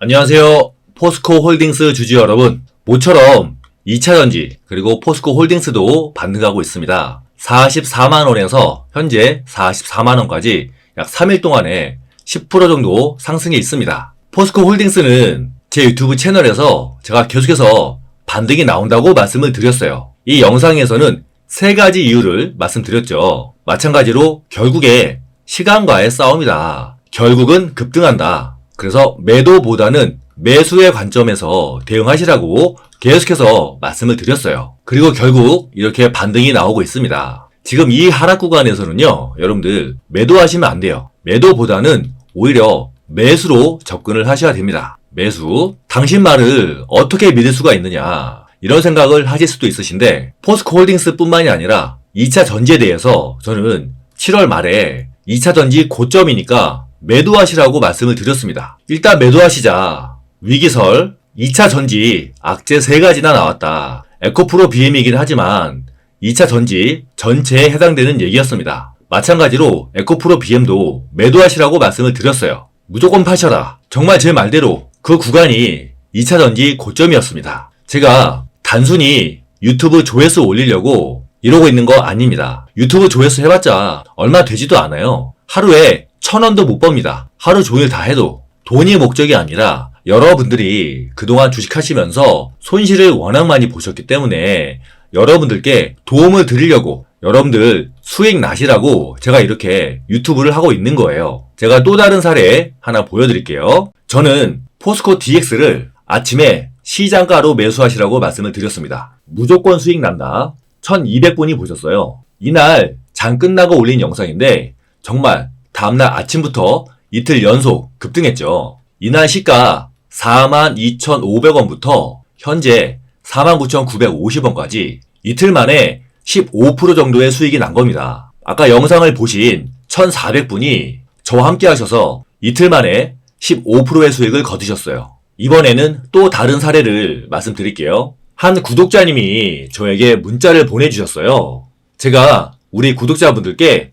안녕하세요. 포스코 홀딩스 주주 여러분. 모처럼 2차전지 그리고 포스코 홀딩스도 반등하고 있습니다. 44만원에서 현재 44만원까지 약 3일 동안에 10% 정도 상승해 있습니다. 포스코 홀딩스는 제 유튜브 채널에서 제가 계속해서 반등이 나온다고 말씀을 드렸어요. 이 영상에서는 세 가지 이유를 말씀드렸죠. 마찬가지로 결국에 시간과의 싸움이다. 결국은 급등한다. 그래서 매도보다는 매수의 관점에서 대응하시라고 계속해서 말씀을 드렸어요. 그리고 결국 이렇게 반등이 나오고 있습니다. 지금 이 하락 구간에서는요, 여러분들 매도하시면 안 돼요. 매도보다는 오히려 매수로 접근을 하셔야 됩니다. 매수. 당신 말을 어떻게 믿을 수가 있느냐. 이런 생각을 하실 수도 있으신데, 포스코 홀딩스 뿐만이 아니라 2차 전지에 대해서 저는 7월 말에 2차 전지 고점이니까 매도하시라고 말씀을 드렸습니다. 일단 매도하시자. 위기설, 2차 전지, 악재 3가지나 나왔다. 에코프로 BM이긴 하지만 2차 전지 전체에 해당되는 얘기였습니다. 마찬가지로 에코프로 BM도 매도하시라고 말씀을 드렸어요. 무조건 파셔라. 정말 제 말대로 그 구간이 2차 전지 고점이었습니다. 제가 단순히 유튜브 조회수 올리려고 이러고 있는 거 아닙니다. 유튜브 조회수 해봤자 얼마 되지도 않아요. 하루에 천 원도 못 법니다. 하루 종일 다 해도 돈이 목적이 아니라 여러분들이 그동안 주식하시면서 손실을 워낙 많이 보셨기 때문에 여러분들께 도움을 드리려고 여러분들 수익 나시라고 제가 이렇게 유튜브를 하고 있는 거예요. 제가 또 다른 사례 하나 보여드릴게요. 저는 포스코 DX를 아침에 시장가로 매수하시라고 말씀을 드렸습니다. 무조건 수익 난다. 1200분이 보셨어요. 이날 장 끝나고 올린 영상인데 정말 다음날 아침부터 이틀 연속 급등했죠. 이날 시가 42,500원부터 현재 49,950원까지 이틀 만에 15% 정도의 수익이 난 겁니다. 아까 영상을 보신 1,400분이 저와 함께 하셔서 이틀 만에 15%의 수익을 거두셨어요. 이번에는 또 다른 사례를 말씀드릴게요. 한 구독자님이 저에게 문자를 보내주셨어요. 제가 우리 구독자분들께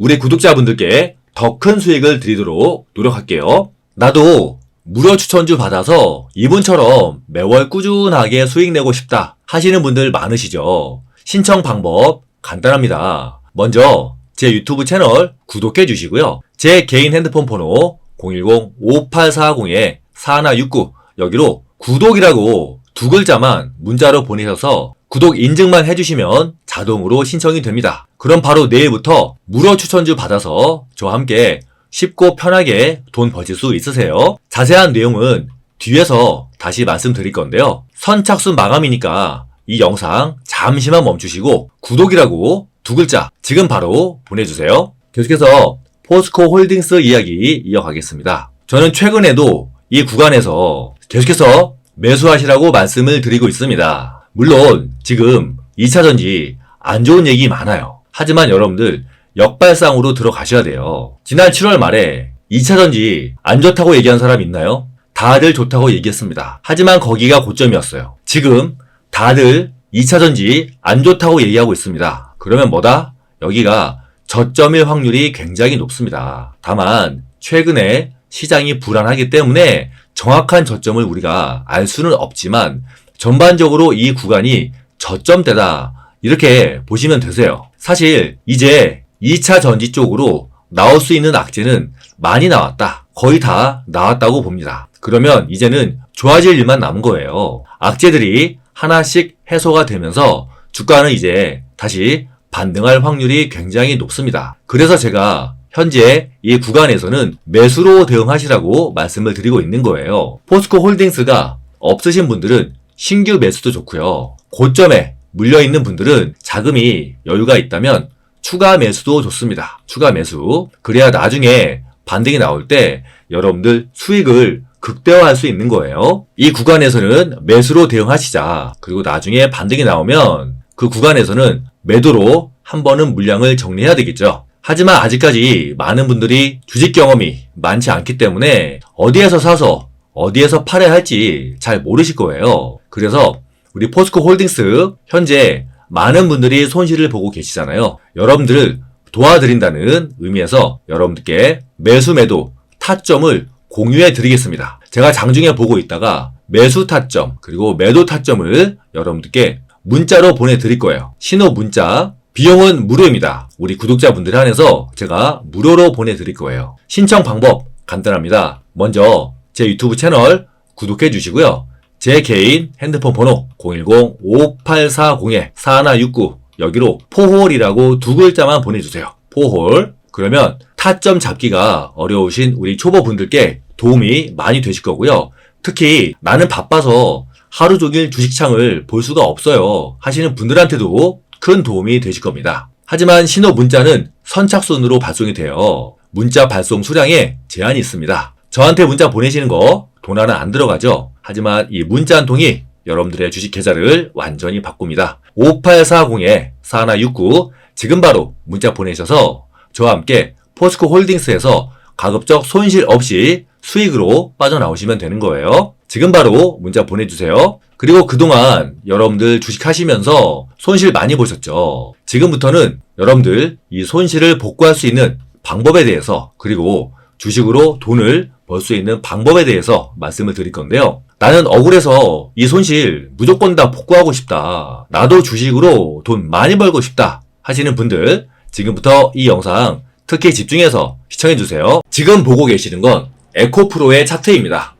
우리 구독자분들께 더 큰 수익을 드리도록 노력할게요. 나도 무료 추천주 받아서 이분처럼 매월 꾸준하게 수익 내고 싶다 하시는 분들 많으시죠? 신청 방법 간단합니다. 먼저 제 유튜브 채널 구독해 주시고요. 제 개인 핸드폰 번호 010-5840-4169 여기로 구독이라고 두 글자만 문자로 보내셔서 구독 인증만 해주시면 자동으로 신청이 됩니다. 그럼 바로 내일부터 무료 추천주 받아서 저와 함께 쉽고 편하게 돈 버실 수 있으세요. 자세한 내용은 뒤에서 다시 말씀드릴 건데요. 선착순 마감이니까 이 영상 잠시만 멈추시고 구독이라고 두 글자 지금 바로 보내주세요. 계속해서 포스코 홀딩스 이야기 이어가겠습니다. 저는 최근에도 이 구간에서 계속해서 매수하시라고 말씀을 드리고 있습니다. 물론 지금 2차전지 안 좋은 얘기 많아요. 하지만 여러분들 역발상으로 들어가셔야 돼요. 지난 7월 말에 2차전지 안 좋다고 얘기한 사람 있나요? 다들 좋다고 얘기했습니다. 하지만 거기가 고점이었어요. 지금 다들 2차전지 안 좋다고 얘기하고 있습니다. 그러면 뭐다? 여기가 저점일 확률이 굉장히 높습니다. 다만 최근에 시장이 불안하기 때문에 정확한 저점을 우리가 알 수는 없지만 전반적으로 이 구간이 저점대다 이렇게 보시면 되세요. 사실 이제 2차 전지 쪽으로 나올 수 있는 악재는 많이 나왔다. 거의 다 나왔다고 봅니다. 그러면 이제는 좋아질 일만 남은 거예요. 악재들이 하나씩 해소가 되면서 주가는 이제 다시 반등할 확률이 굉장히 높습니다. 그래서 제가 현재 이 구간에서는 매수로 대응하시라고 말씀을 드리고 있는 거예요. 포스코 홀딩스가 없으신 분들은 신규 매수도 좋고요. 고점에 물려있는 분들은 자금이 여유가 있다면 추가 매수도 좋습니다. 추가 매수. 그래야 나중에 반등이 나올 때 여러분들 수익을 극대화할 수 있는 거예요. 이 구간에서는 매수로 대응하시자. 그리고 나중에 반등이 나오면 그 구간에서는 매도로 한 번은 물량을 정리해야 되겠죠. 하지만 아직까지 많은 분들이 주식 경험이 많지 않기 때문에 어디에서 사서 어디에서 팔아야 할지 잘 모르실 거예요. 그래서 우리 포스코 홀딩스 현재 많은 분들이 손실을 보고 계시잖아요. 여러분들을 도와드린다는 의미에서 여러분들께 매수 매도 타점을 공유해 드리겠습니다. 제가 장중에 보고 있다가 매수 타점 그리고 매도 타점을 여러분들께 문자로 보내드릴 거예요. 신호 문자 비용은 무료입니다. 우리 구독자분들 한해서 제가 무료로 보내드릴 거예요. 신청 방법 간단합니다. 먼저 제 유튜브 채널 구독해 주시고요. 제 개인 핸드폰 번호 010-5840-4169 여기로 포홀이라고 두 글자만 보내주세요. 포홀. 그러면 타점 잡기가 어려우신 우리 초보분들께 도움이 많이 되실 거고요. 특히 나는 바빠서 하루 종일 주식창을 볼 수가 없어요. 하시는 분들한테도 큰 도움이 되실 겁니다. 하지만 신호 문자는 선착순으로 발송이 돼요. 문자 발송 수량에 제한이 있습니다. 저한테 문자 보내시는 거돈 하나 안 들어가죠. 하지만 이 문자 한 통이 여러분들의 주식 계좌를 완전히 바꿉니다. 5840-4169 지금 바로 문자 보내셔서 저와 함께 포스코 홀딩스에서 가급적 손실 없이 수익으로 빠져나오시면 되는 거예요. 지금 바로 문자 보내주세요. 그리고 그동안 여러분들 주식 하시면서 손실 많이 보셨죠? 지금부터는 여러분들 이 손실을 복구할 수 있는 방법에 대해서 그리고 주식으로 돈을 벌 수 있는 방법에 대해서 말씀을 드릴 건데요. 나는 억울해서 이 손실 무조건 다 복구하고 싶다. 나도 주식으로 돈 많이 벌고 싶다. 하시는 분들 지금부터 이 영상 특히 집중해서 시청해주세요. 지금 보고 계시는 건 에코프로의 차트입니다.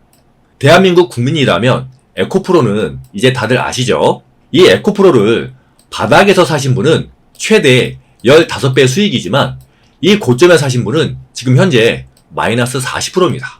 대한민국 국민이라면 에코프로는 이제 다들 아시죠? 이 에코프로를 바닥에서 사신 분은 최대 15배 수익이지만 이 고점에 사신 분은 지금 현재 마이너스 40%입니다.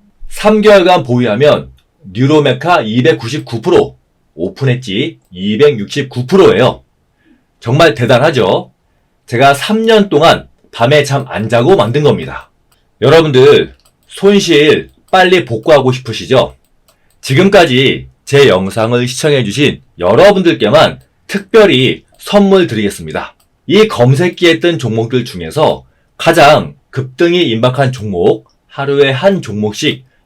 3개월간 보유하면 뉴로메카 299%, 오픈엣지 269%예요. 정말 대단하죠? 제가 3년 동안 밤에 잠 안 자고 만든 겁니다. 여러분들 손실 빨리 복구하고 싶으시죠? 지금까지 제 영상을 시청해주신 여러분들께만 특별히 선물 드리겠습니다. 이 검색기에 뜬 종목들 중에서 가장 급등이 임박한 종목 하루에 한 종목씩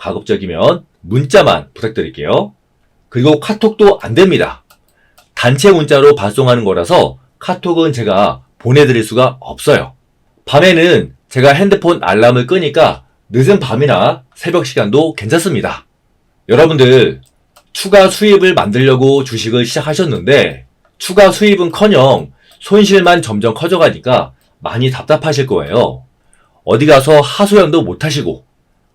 가급적이면 문자만 부탁드릴게요. 그리고 카톡도 안 됩니다. 단체 문자로 발송하는 거라서 카톡은 제가 보내드릴 수가 없어요. 밤에는 제가 핸드폰 알람을 끄니까 늦은 밤이나 새벽 시간도 괜찮습니다. 여러분들 추가 수입을 만들려고 주식을 시작하셨는데 추가 수입은 커녕 손실만 점점 커져가니까 많이 답답하실 거예요. 어디 가서 하소연도 못 하시고